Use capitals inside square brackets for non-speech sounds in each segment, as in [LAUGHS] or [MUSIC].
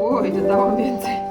Oj, dodałam więcej. Hej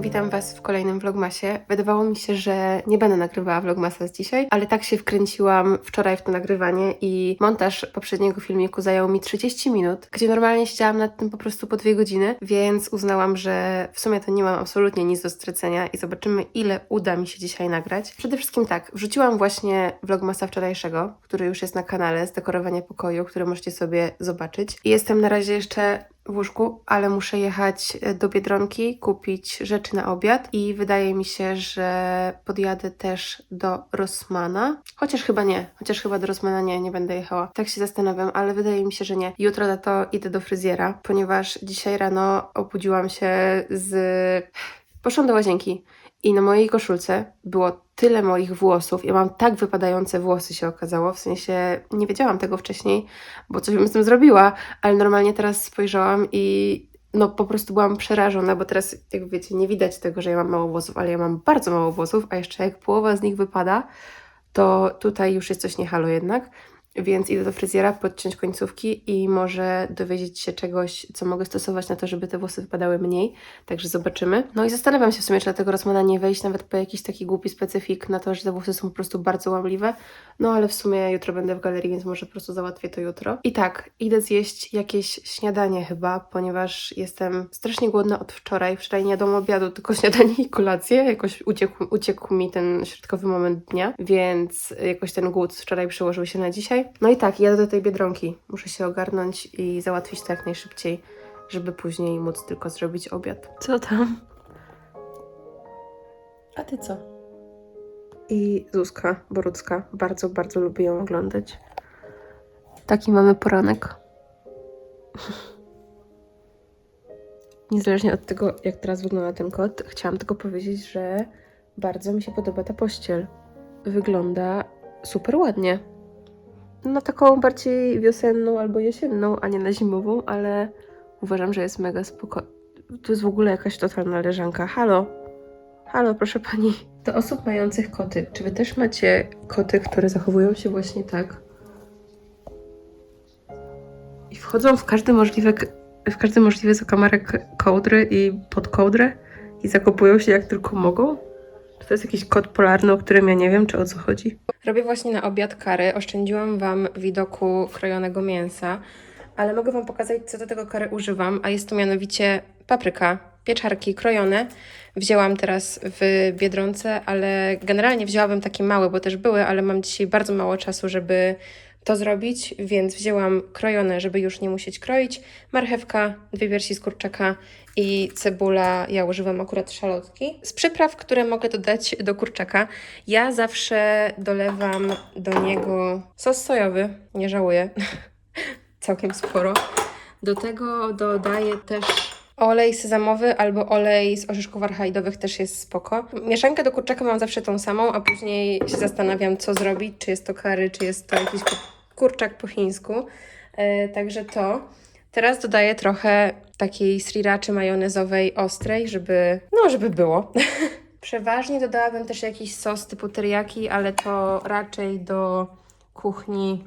witam Was w kolejnym vlogmasie. Wydawało mi się, że nie będę nagrywała vlogmasa z dzisiaj, ale tak się wkręciłam wczoraj w to nagrywanie i montaż poprzedniego filmiku zajął mi 30 minut, gdzie normalnie siedziałam nad tym po prostu po dwie godziny, więc uznałam, że w sumie to nie mam absolutnie nic do stracenia i zobaczymy ile uda mi się dzisiaj nagrać. Przede wszystkim tak, wrzuciłam właśnie vlogmasa wczorajszego, który już jest na kanale z dekorowania pokoju, który możecie sobie zobaczyć. I jestem na razie jeszcze w łóżku, ale muszę jechać e, do Biedronki, kupić rzeczy na obiad i wydaje mi się, że podjadę też do Rossmana. Chociaż chyba nie, chociaż chyba do Rossmana nie, nie będę jechała. Tak się zastanawiam, ale wydaje mi się, że nie. Jutro na to idę do fryzjera, ponieważ dzisiaj rano obudziłam się z... Poszłam do łazienki i na mojej koszulce było tyle moich włosów. Ja mam tak wypadające włosy się okazało, w sensie nie wiedziałam tego wcześniej, bo coś bym z tym zrobiła, ale normalnie teraz spojrzałam i no po prostu byłam przerażona, bo teraz, jak wiecie, nie widać tego, że ja mam mało włosów, ale ja mam bardzo mało włosów, a jeszcze jak połowa z nich wypada, to tutaj już jest coś nie halo jednak. Więc idę do fryzjera, podciąć końcówki i może dowiedzieć się czegoś, co mogę stosować na to, żeby te włosy wypadały mniej. Także zobaczymy. No i zastanawiam się w sumie, czy na tego Rosmana nie wejść nawet po jakiś taki głupi specyfik na to, że te włosy są po prostu bardzo łamliwe. No ale w sumie jutro będę w galerii, więc może po prostu załatwię to jutro. I tak, idę zjeść jakieś śniadanie chyba, ponieważ jestem strasznie głodna od wczoraj. Wczoraj nie jadłam obiadu, tylko [LAUGHS] śniadanie i kolację. Jakoś uciekł, uciekł mi ten środkowy moment dnia, więc jakoś ten głód wczoraj przełożył się na dzisiaj. No i tak, jadę do tej Biedronki. Muszę się ogarnąć i załatwić to jak najszybciej, żeby później móc tylko zrobić obiad. Co tam? A ty co? I Zuzka Borucka. Bardzo, bardzo lubię ją oglądać. Taki mamy poranek. [LAUGHS] Niezależnie od tego, jak teraz wygląda ten kot, chciałam tylko powiedzieć, że bardzo mi się podoba ta pościel. Wygląda super ładnie. Na taką bardziej wiosenną albo jesienną, a nie na zimową, ale uważam, że jest mega spoko. Tu jest w ogóle jakaś totalna leżanka. Halo? Halo, proszę pani. Do osób mających koty, czy wy też macie koty, które zachowują się właśnie tak? I wchodzą w każdy możliwy, w każdy możliwy zakamarek kołdry i pod kołdrę i zakopują się jak tylko mogą? To jest jakiś kod polarny, o którym ja nie wiem, czy o co chodzi? Robię właśnie na obiad kary. Oszczędziłam Wam widoku krojonego mięsa, ale mogę Wam pokazać, co do tego kary używam, a jest to mianowicie papryka, pieczarki krojone. Wzięłam teraz w Biedronce, ale generalnie wzięłabym takie małe, bo też były, ale mam dzisiaj bardzo mało czasu, żeby to zrobić, więc wzięłam krojone, żeby już nie musieć kroić. Marchewka, dwie piersi z kurczaka i cebula. Ja używam akurat szalotki. Z przypraw, które mogę dodać do kurczaka, ja zawsze dolewam do niego sos sojowy, nie żałuję, [LAUGHS] całkiem sporo. Do tego dodaję też olej sezamowy albo olej z orzeszków archaidowych też jest spoko. Mieszankę do kurczaka mam zawsze tą samą, a później się zastanawiam, co zrobić, czy jest to curry, czy jest to jakiś kur- kurczak po chińsku. E, także to. Teraz dodaję trochę takiej sriraczy majonezowej ostrej, żeby, no, żeby było. [LAUGHS] Przeważnie dodałabym też jakiś sos typu teriyaki, ale to raczej do kuchni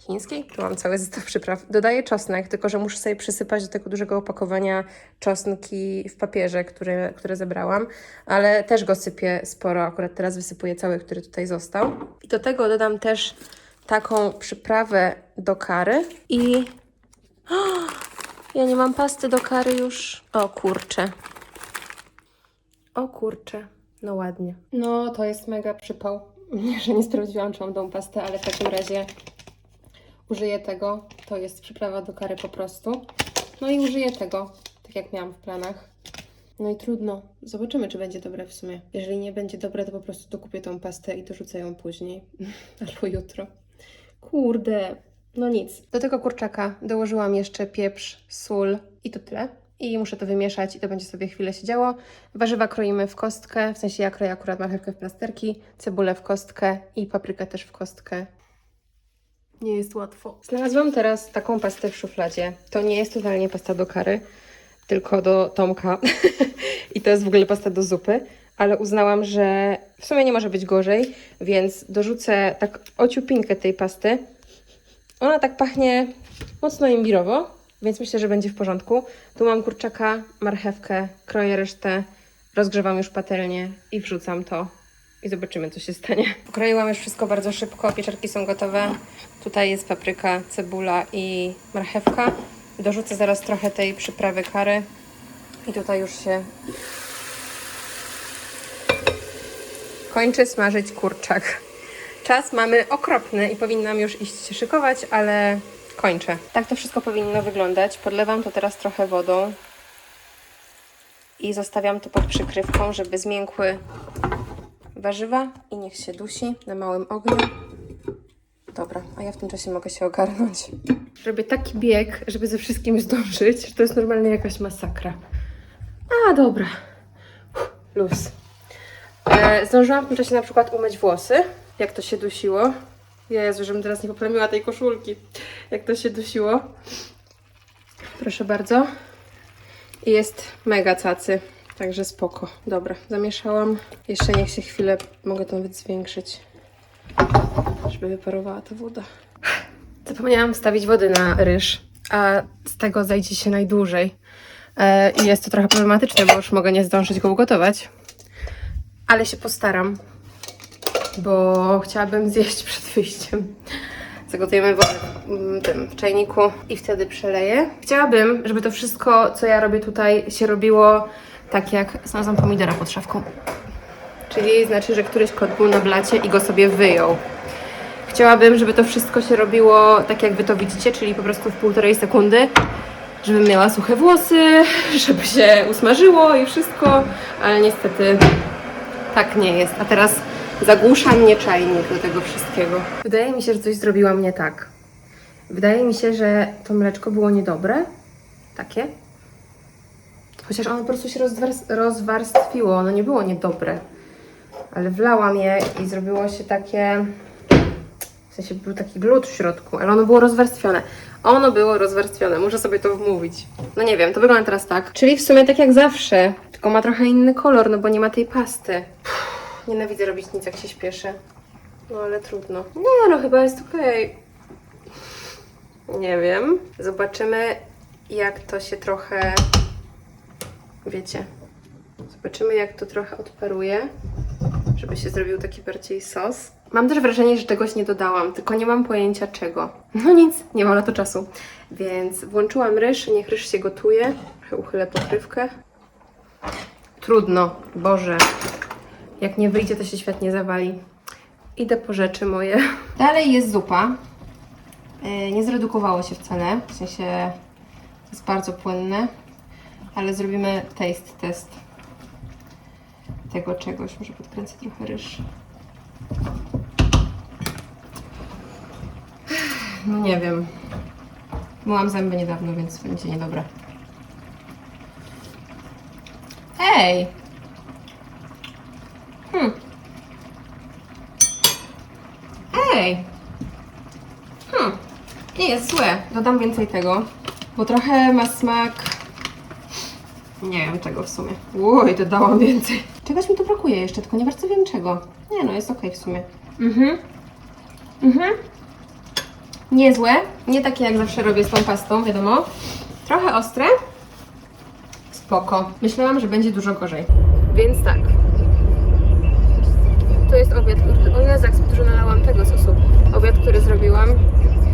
chińskiej. Tu mam cały zestaw przypraw. Dodaję czosnek, tylko że muszę sobie przysypać do tego dużego opakowania czosnki w papierze, które, które zebrałam, ale też go sypię sporo. Akurat teraz wysypuję cały, który tutaj został. I do tego dodam też taką przyprawę do kary i... [GASPS] Ja nie mam pasty do kary już. O kurczę. O kurczę. No ładnie. No, to jest mega przypał. [LAUGHS] Nie, że nie sprawdziłam, czy mam tą pastę, ale w takim razie użyję tego. To jest przyprawa do kary po prostu. No i użyję tego, tak jak miałam w planach. No i trudno. Zobaczymy, czy będzie dobre w sumie. Jeżeli nie będzie dobre, to po prostu dokupię tą pastę i dorzucę ją później. [LAUGHS] Albo jutro. Kurde. No nic. Do tego kurczaka dołożyłam jeszcze pieprz, sól i to tyle. I muszę to wymieszać i to będzie sobie chwilę siedziało. Warzywa kroimy w kostkę, w sensie ja kroję akurat marchewkę w plasterki, cebulę w kostkę i paprykę też w kostkę. Nie jest łatwo. Znalazłam teraz taką pastę w szufladzie. To nie jest totalnie pasta do kary, tylko do Tomka. [LAUGHS] I to jest w ogóle pasta do zupy. ale uznałam, że w sumie nie może być gorzej, więc dorzucę tak ociupinkę tej pasty. Ona tak pachnie mocno imbirowo, więc myślę, że będzie w porządku. Tu mam kurczaka, marchewkę, kroję resztę, rozgrzewam już patelnię i wrzucam to i zobaczymy, co się stanie. Pokroiłam już wszystko bardzo szybko, pieczarki są gotowe. Tutaj jest papryka, cebula i marchewka. Dorzucę zaraz trochę tej przyprawy kary i tutaj już się kończy smażyć kurczak. Czas mamy okropny i powinnam już iść się szykować, ale kończę. Tak to wszystko powinno wyglądać. Podlewam to teraz trochę wodą i zostawiam to pod przykrywką, żeby zmiękły warzywa i niech się dusi na małym ogniu. Dobra, a ja w tym czasie mogę się ogarnąć. Robię taki bieg, żeby ze wszystkim zdążyć, że to jest normalnie jakaś masakra. A, dobra. Uff, Luz. E, zdążyłam w tym czasie na przykład umyć włosy, jak to się dusiło. Jezu, żebym teraz nie poplamiła tej koszulki. Jak to się dusiło. Proszę bardzo. I jest mega cacy. Także spoko. Dobra, zamieszałam. Jeszcze niech się chwilę, mogę to nawet zwiększyć, żeby wyparowała ta woda. Zapomniałam wstawić wody na ryż, a z tego zajdzie się najdłużej. E, I jest to trochę problematyczne, bo już mogę nie zdążyć go ugotować. Ale się postaram, bo chciałabym zjeść [LAUGHS] przed wyjściem. Zagotujemy wodę w tym czajniku i wtedy przeleję. Chciałabym, żeby to wszystko, co ja robię tutaj, się robiło tak jak znalazłam pomidora pod szafką. Czyli znaczy, że któryś kot był na blacie i go sobie wyjął. Chciałabym, żeby to wszystko się robiło tak, jak wy to widzicie, czyli po prostu w półtorej sekundy, żebym miała suche włosy, [LAUGHS] żeby się usmażyło i wszystko, ale niestety tak nie jest. A teraz zagłusza mnie czajnik do tego wszystkiego. Wydaje mi się, że coś zrobiłam nie tak. Wydaje mi się, że to mleczko było niedobre. Takie. Chociaż ono po prostu się rozwars- rozwarstwiło, ono nie było niedobre. Ale wlałam je i zrobiło się takie. W sensie był taki glut w środku, ale ono było rozwarstwione. Ono było rozwarstwione, muszę sobie to wmówić. No nie wiem, to wygląda teraz tak. Czyli w sumie tak jak zawsze, tylko ma trochę inny kolor, no bo nie ma tej pasty. Uff, Nienawidzę robić nic jak się śpieszę. No ale trudno. Nie no, chyba jest okej. Nie wiem. Zobaczymy, jak to się trochę. Wiecie. Zobaczymy, jak to trochę odparuje, żeby się zrobił taki bardziej sos. Mam też wrażenie, że czegoś nie dodałam, tylko nie mam pojęcia czego. No nic, nie mam na to czasu. Więc włączyłam ryż, niech ryż się gotuje. Trochę uchylę pokrywkę. Trudno, Boże. Jak nie wyjdzie, to się świat nie zawali. Idę po rzeczy moje. [LAUGHS] Dalej jest zupa. Yy, Nie zredukowało się wcale, w sensie jest bardzo płynne, ale zrobimy taste test tego czegoś. Może podkręcę trochę ryż. No nie wiem. Myłam zęby niedawno, więc będzie niedobre. Ej! Hmm. Ej! Hmm. Nie jest złe. Dodam więcej tego, bo trochę ma smak... Nie wiem czego w sumie. Oj, dodałam więcej. Czegoś mi tu brakuje jeszcze, tylko nie bardzo wiem czego. Nie no, jest okej w sumie. Mhm. Mhm. Niezłe. Nie takie jak zawsze robię z tą pastą, wiadomo. Trochę ostre. Spoko. Myślałam, że będzie dużo gorzej. Więc tak. To jest obiad, który... O Jezu, jak dużo nalałam tego sosu. Obiad, który zrobiłam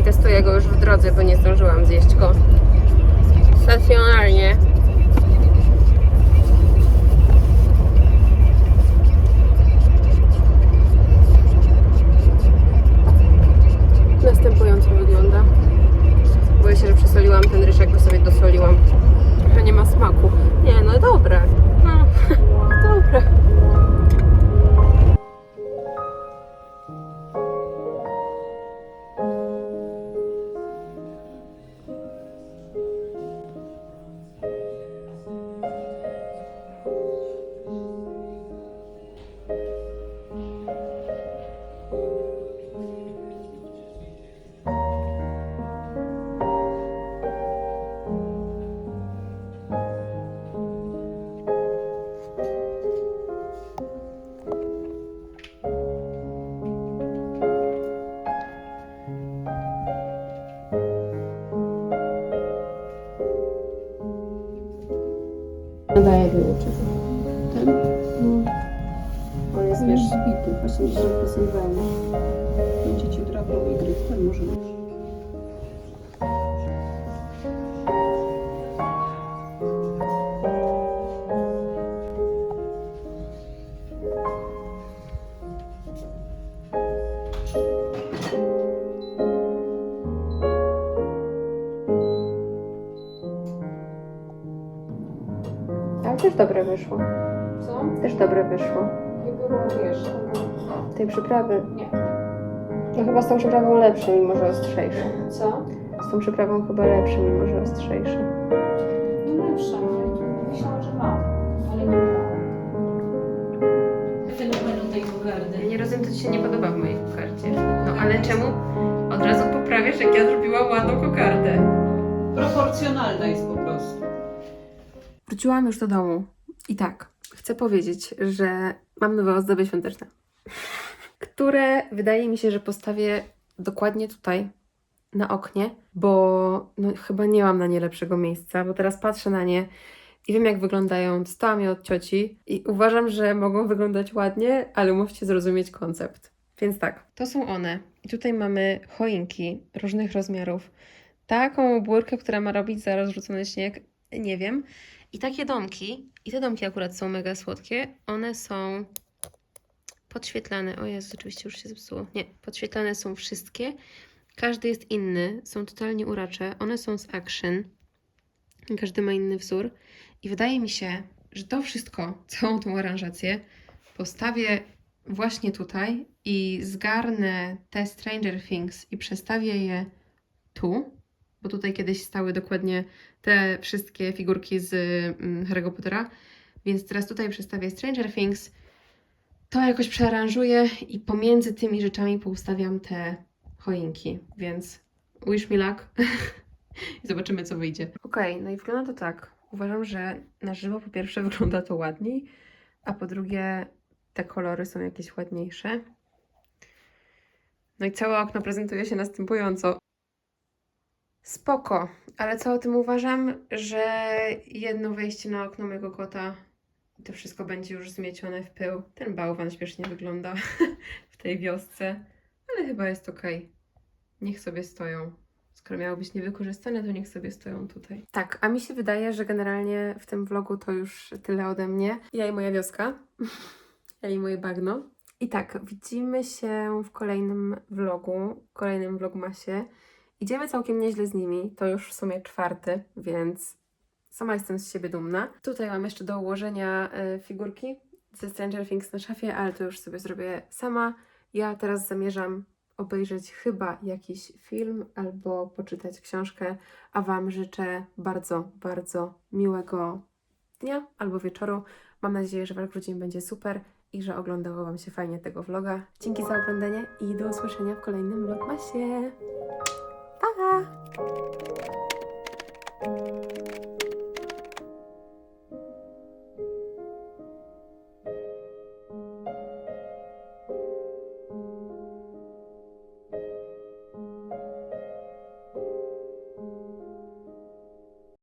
i testuję go już w drodze, bo nie zdążyłam zjeść go stacjonarnie. Było czego. Ten? No. On jest, wiesz, zbity, 80% wełny. Będzie ci drapał i gryz, ten może być. Dobre wyszło. Co? Też dobre wyszło. Nie było, wiesz, tego... Tej przyprawy. Nie. No chyba z tą przyprawą lepsze, mimo że ostrzejsze. Co? Z tą przyprawą chyba lepsze, mimo że ostrzejsze. No lepsza, ale myślałam, że ma, ale nie ma. Fenomenu tej pogardy. nie rozumiem, co Ci się nie podoba w mojej kokardzie. No ale czemu od razu poprawiasz, jak ja zrobiłam ładną kokardę? Proporcjonalna jest po prostu. Wróciłam już do domu i tak, chcę powiedzieć, że mam nowe ozdoby świąteczne, [LAUGHS] które wydaje mi się, że postawię dokładnie tutaj, na oknie, bo no, chyba nie mam na nie lepszego miejsca, bo teraz patrzę na nie i wiem, jak wyglądają. Dostałam je od cioci i uważam, że mogą wyglądać ładnie, ale musicie zrozumieć koncept. Więc tak, to są one. I tutaj mamy choinki różnych rozmiarów. Taką obłórkę, która ma robić za rozrzucony śnieg, nie wiem. I takie domki, i te domki akurat są mega słodkie, one są podświetlane. O Jezu, oczywiście już się zepsuło. Nie, podświetlane są wszystkie. Każdy jest inny, są totalnie uracze. One są z Action. Każdy ma inny wzór. I wydaje mi się, że to wszystko, całą tą aranżację, postawię właśnie tutaj i zgarnę te Stranger Things i przestawię je tu, bo tutaj kiedyś stały dokładnie te wszystkie figurki z mm, Harry'ego Pottera, więc teraz tutaj przestawię Stranger Things, to jakoś przearanżuję i pomiędzy tymi rzeczami poustawiam te choinki, więc wish me luck [LAUGHS] i zobaczymy co wyjdzie. Okej, no i wygląda to tak. Uważam, że na żywo po pierwsze [LAUGHS] wygląda to ładniej, a po drugie te kolory są jakieś ładniejsze. No i całe okno prezentuje się następująco. Spoko, ale co o tym uważam, że jedno wejście na okno mojego kota i to wszystko będzie już zmiecione w pył. Ten bałwan śmiesznie wygląda [LAUGHS] w tej wiosce, ale chyba jest okej. Niech sobie stoją. Skoro miało być niewykorzystane, to niech sobie stoją tutaj. Tak, a mi się wydaje, że generalnie w tym vlogu to już tyle ode mnie. Ja i moja wioska. [LAUGHS] ja i moje bagno. I tak, widzimy się w kolejnym vlogu, kolejnym vlogmasie. Idziemy całkiem nieźle z nimi, to już w sumie czwarty, więc sama jestem z siebie dumna. Tutaj mam jeszcze do ułożenia e, figurki ze Stranger Things na szafie, ale to już sobie zrobię sama. Ja teraz zamierzam obejrzeć chyba jakiś film albo poczytać książkę, a Wam życzę bardzo, bardzo miłego dnia albo wieczoru. Mam nadzieję, że Wasz grudzień będzie super i że oglądało Wam się fajnie tego vloga. Dzięki za oglądanie i do usłyszenia w kolejnym vlogmasie.